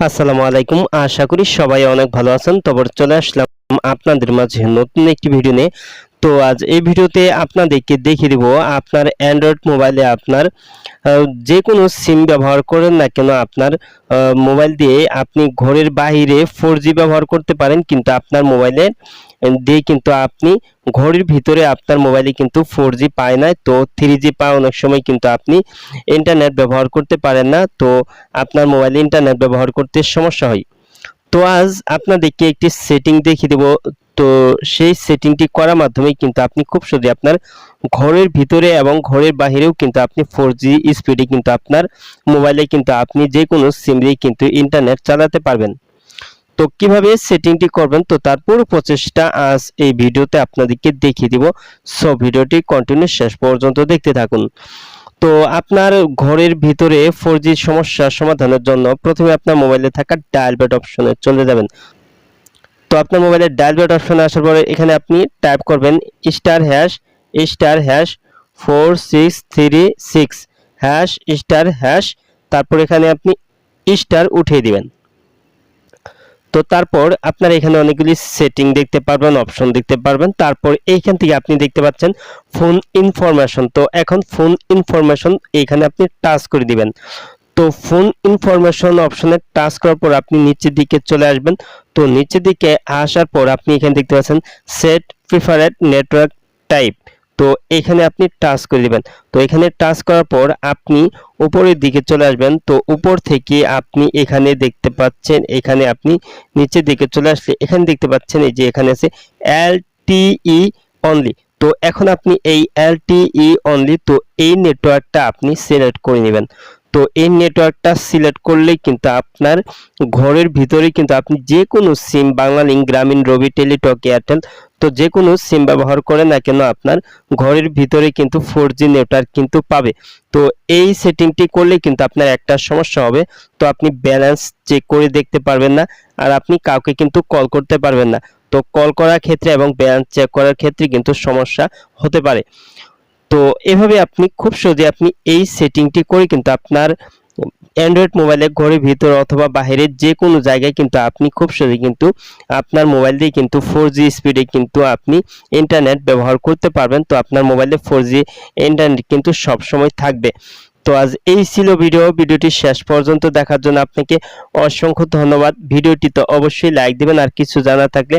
আসসালামু আলাইকুম। আশা করি সবাই অনেক ভালো আছেন। তবে চলে আসলাম আপনাদের মাঝে নতুন একটি ভিডিও নিয়ে। তো আজ এই ভিডিওতে আপনাদেরকে দেখিয়ে দিব আপনার অ্যান্ড্রয়েড মোবাইলে আপনার যে কোনো সিম ব্যবহার করেন না কেন আপনার মোবাইল দিয়ে আপনি ঘরের বাইরে ফোর ব্যবহার করতে পারেন, কিন্তু আপনার মোবাইলে দিয়ে কিন্তু আপনি ঘরের ভিতরে আপনার মোবাইলে কিন্তু ফোর জি পায় না, তো থ্রি জি পায় অনেক সময় কিন্তু আপনি ইন্টারনেট ব্যবহার করতে পারেন না, তো আপনার মোবাইলে ইন্টারনেট ব্যবহার করতে সমস্যা হয়। তো আজ আপনাদেরকে একটি সেটিং দেখিয়ে দেব তো সেই সেটিংটি করার মাধ্যমে কিন্তু আপনি খুব সহজে আপনার ঘরের ভিতরে এবং ঘরের বাহিরেও কিন্তু আপনি ফোর জি স্পিডে কিন্তু আপনার মোবাইলে কিন্তু আপনি যে কোনো সিম দিয়ে কিন্তু ইন্টারনেট চালাতে পারবেন। তো কীভাবে সেটিংটি করবেন? তো তার পুরো প্রচেষ্টা আজ এই ভিডিওতে আপনাদেরকে দেখিয়ে দিব। সো ভিডিওটি কন্টিনিউ শেষ পর্যন্ত দেখতে থাকুন। তো আপনার ঘরের ভিতরে ফোর সমস্যা সমাধানের জন্য প্রথমে আপনার মোবাইলে থাকা ডায়াল ব্যাট অপশনে চলে যাবেন। তো আপনার মোবাইলের ডায়াল ব্যাট অপশনে আসার পরে এখানে আপনি টাইপ করবেন star hash star hash four six three six hash star hash তারপর এখানে আপনি স্টার উঠিয়ে দিবেন। তো তারপর আপনারা এখানে অনেকগুলি সেটিং দেখতে পারবেন অপশন দেখতে পারবেন। তারপর এইখান থেকে আপনি দেখতে পাচ্ছেন ফোন ইনফরমেশন তো এখন ফোন ইনফরমেশন এখানে আপনি টাচ করে দিবেন। তো ফোন ইনফরমেশন অপশনে টাচ করার পর আপনি নিচের দিকে চলে আসবেন। তো নিচের দিকে আসার পর আপনি এখানে দেখতে পাচ্ছেন সেট প্রিফারেড নেটওয়ার্ক টাইপ তো এখানে আপনি টাচ করে দিবেন। তো এখানে টাচ করার পর আপনি উপরের দিকে চলে আসবেন। তো উপর থেকে আপনি এখানে দেখতে পাচ্ছেন, এখানে আপনি নিচের দিকে চলে আসলে এখানে দেখতে পাচ্ছেন এই যে এখানে আছে এল টিই অনলি তো এখন আপনি এই এল টিই অনলি তো এই নেটওয়ার্কটা আপনি সিলেক্ট করে নেবেন। তো এই নেটওয়ার্কটা সিলেক্ট করলেই কিন্তু আপনার ঘরের ভিতরে কিন্তু আপনি যে কোনো সিম বাংলালিংক গ্রামীণ, রবি, টেলিটক, এয়ারটেল, তো যে কোনো সিম ব্যবহার করে না কেন আপনার ঘরের ভিতরে কিন্তু ফোর জি নেটওয়ার্ক কিন্তু পাবে। তো এই সেটিংটি করলে কিন্তু আপনার একটা সমস্যা হবে। তো আপনি ব্যালেন্স চেক করে দেখতে পারবেন না আর আপনি কাউকে কিন্তু কল করতে পারবেন না। তো কল করার ক্ষেত্রে এবং ব্যালেন্স চেক করার ক্ষেত্রে কিন্তু সমস্যা হতে পারে। তো এভাবে আপনি খুব সহজে আপনি এই সেটিংটি করে কিন্তু আপনার অ্যান্ড্রয়েড মোবাইলে ঘরের ভিতর অথবা বাইরের যে কোনো জায়গায় কিন্তু আপনি খুব সহজে কিন্তু আপনার মোবাইল দিয়ে কিন্তু ফোর জি স্পিডে কিন্তু আপনি ইন্টারনেট ব্যবহার করতে পারবেন। তো আপনার মোবাইলে ফোর জি ইন্টারনেট কিন্তু সব সময় থাকবে। তো আজ এই ছিল ভিডিও ভিডিওটি শেষ পর্যন্ত দেখার জন্য আপনাকে অসংখ্য ধন্যবাদ। ভিডিওটি তো অবশ্যই লাইক দিবেন। আর কিছু জানা থাকলে